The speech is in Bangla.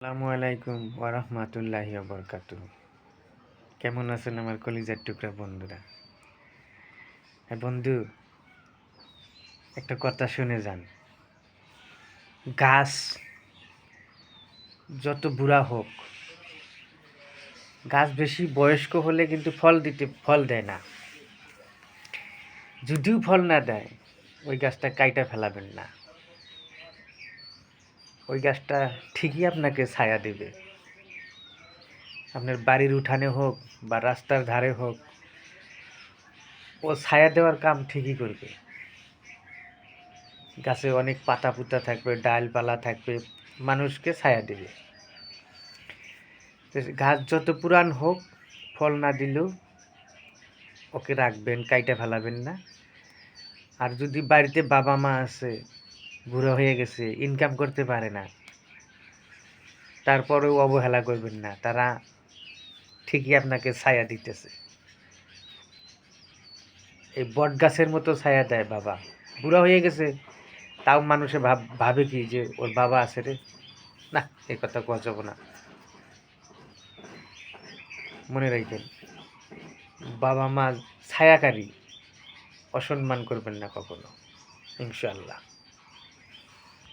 আসসালামু আলাইকুম ওরহমাতুল্লাহি বরকাতু কেমন আছেন আমার কলিজার টুকরা বন্ধুরা? হ্যাঁ বন্ধু, একটা কথা শুনে যান। গাছ যত বুড়া হোক, গাছ বেশি বয়স্ক হলে কিন্তু ফল দিতে, ফল দেয় না। যদিও ফল না দেয়, ওই গাছটা কাইটা ফেলাবেন না। ওই গাছটা ঠিকই আপনাকে ছায়া দেবে। আপনার বাড়ির উঠানে হোক বা রাস্তার ধারে হোক, ও ছায়া দেওয়ার কাম ঠিকই করবে। গাছে অনেক পাতা পুতা থাকবে, ডালপালা থাকবে, মানুষকে ছায়া দেবে। গাছ যত পুরান হোক, ফল না দিলেও ওকে রাখবেন, কাইটা ফেলাবেন না। আর যদি বাড়িতে বাবা মা আছে বুড়ো হয়ে গেছে ইনকাম করতে পারে না। তারপরেও অবহেলা করবেন না, তারা ঠিকই আপনাকে ছায়া দিতেছে। এই বট গাছের মতো ছায়া দেয় বাবা। বুড়া হয়ে গেছে, তাও মানুষে ভাব, ভাবে কি যে ওর বাবা আছে রে? না এই কথা কোয়া যাব না। মনে রাখবেন, বাবা মা ছায়াকারী, অসম্মান করবেন না কখনো ইনশাল্লাহ